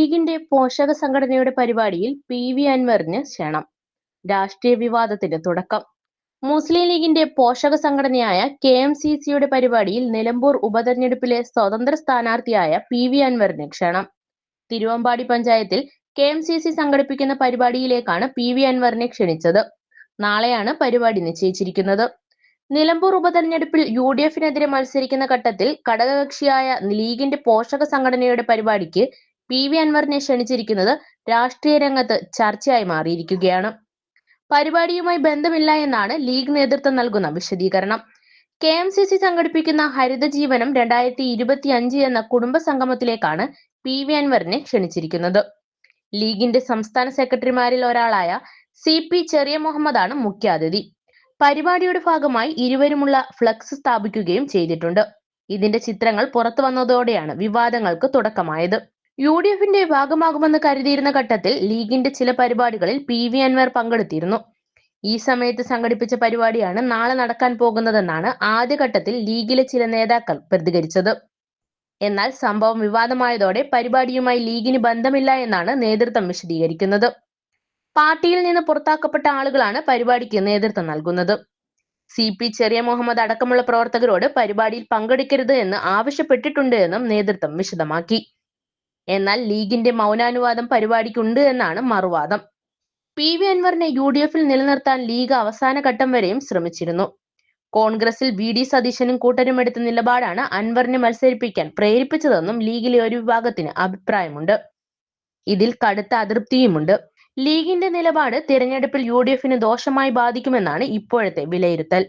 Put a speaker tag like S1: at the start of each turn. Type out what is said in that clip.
S1: ലീഗിന്റെ പോഷക സംഘടനയുടെ പരിപാടിയിൽ പി വി അൻവറിന് ക്ഷണം. രാഷ്ട്രീയ വിവാദത്തിന് തുടക്കം. മുസ്ലിം ലീഗിന്റെ പോഷക സംഘടനയായ കെ എം സി സിയുടെ പരിപാടിയിൽ നിലമ്പൂർ ഉപതെരഞ്ഞെടുപ്പിലെ സ്വതന്ത്ര സ്ഥാനാർത്ഥിയായ പി വി അൻവറിന് ക്ഷണം. തിരുവമ്പാടി പഞ്ചായത്തിൽ കെ എം സി സി സംഘടിപ്പിക്കുന്ന പരിപാടിയിലേക്കാണ് പി വി അൻവറിനെ ക്ഷണിച്ചത്. നാളെയാണ് പരിപാടി നിശ്ചയിച്ചിരിക്കുന്നത്. നിലമ്പൂർ ഉപതെരഞ്ഞെടുപ്പിൽ യു ഡി എഫിനെതിരെ മത്സരിക്കുന്ന ഘട്ടത്തിൽ ഘടകകക്ഷിയായ ലീഗിന്റെ പോഷക സംഘടനയുടെ പരിപാടിക്ക് പി വി അൻവറിനെ ക്ഷണിച്ചിരിക്കുന്നത് രാഷ്ട്രീയ രംഗത്ത് ചർച്ചയായി മാറിയിരിക്കുകയാണ്. പരിപാടിയുമായി ബന്ധമില്ല എന്നാണ് ലീഗ് നേതൃത്വം നൽകുന്ന വിശദീകരണം. കെ എം സി സി സംഘടിപ്പിക്കുന്ന ഹരിതജീവനം രണ്ടായിരത്തി ഇരുപത്തി അഞ്ച് എന്ന കുടുംബ സംഗമത്തിലേക്കാണ് പി വി അൻവറിനെ ക്ഷണിച്ചിരിക്കുന്നത്. ലീഗിന്റെ സംസ്ഥാന സെക്രട്ടറിമാരിൽ ഒരാളായ സി പി ചെറിയ മുഹമ്മദാണ് മുഖ്യാതിഥി. പരിപാടിയുടെ ഭാഗമായി ഇരുവരുമുള്ള ഫ്ലക്സ് സ്ഥാപിക്കുകയും ചെയ്തിട്ടുണ്ട്. ഇതിന്റെ ചിത്രങ്ങൾ പുറത്തു വന്നതോടെയാണ് വിവാദങ്ങൾക്ക് തുടക്കമായത്. യു ഡി എഫിന്റെ ഭാഗമാകുമെന്ന് കരുതിയിരുന്ന ഘട്ടത്തിൽ ലീഗിന്റെ ചില പരിപാടികളിൽ പി വി അൻവർ പങ്കെടുത്തിരുന്നു. ഈ സമയത്ത് സംഘടിപ്പിച്ച പരിപാടിയാണ് നാളെ നടക്കാൻ പോകുന്നതെന്നാണ് ആദ്യഘട്ടത്തിൽ ലീഗിലെ ചില നേതാക്കൾ പ്രതികരിച്ചത്. എന്നാൽ സംഭവം വിവാദമായതോടെ പരിപാടിയുമായി ലീഗിന് ബന്ധമില്ല എന്നാണ് നേതൃത്വം വിശദീകരിക്കുന്നത്. പാർട്ടിയിൽ നിന്ന് പുറത്താക്കപ്പെട്ട ആളുകളാണ് പരിപാടിക്ക് നേതൃത്വം നൽകുന്നത്. സി പി ചെറിയ മുഹമ്മദ് അടക്കമുള്ള പ്രവർത്തകരോട് പരിപാടിയിൽ പങ്കെടുക്കരുത് എന്ന് ആവശ്യപ്പെട്ടിട്ടുണ്ട് എന്നും നേതൃത്വം വിശദമാക്കി. എന്നാൽ ലീഗിന്റെ മൗനാനുവാദം പരിപാടിക്കുണ്ട് എന്നാണ് മറുവാദം. പി വി അൻവറിനെ യു ഡി എഫിൽ നിലനിർത്താൻ ലീഗ് അവസാന ഘട്ടം വരെയും ശ്രമിച്ചിരുന്നു. കോൺഗ്രസിൽ വി ഡി സതീശനും കൂട്ടരും എടുത്ത നിലപാടാണ് അൻവറിനെ മത്സരിപ്പിക്കാൻ പ്രേരിപ്പിച്ചതെന്നും ലീഗിലെ ഒരു വിഭാഗത്തിന് അഭിപ്രായമുണ്ട്. ഇതിൽ കടുത്ത അതൃപ്തിയുമുണ്ട്. ലീഗിന്റെ നിലപാട് തിരഞ്ഞെടുപ്പിൽ യു ഡി എഫിന് ദോഷമായി ബാധിക്കുമെന്നാണ് ഇപ്പോഴത്തെ വിലയിരുത്തൽ.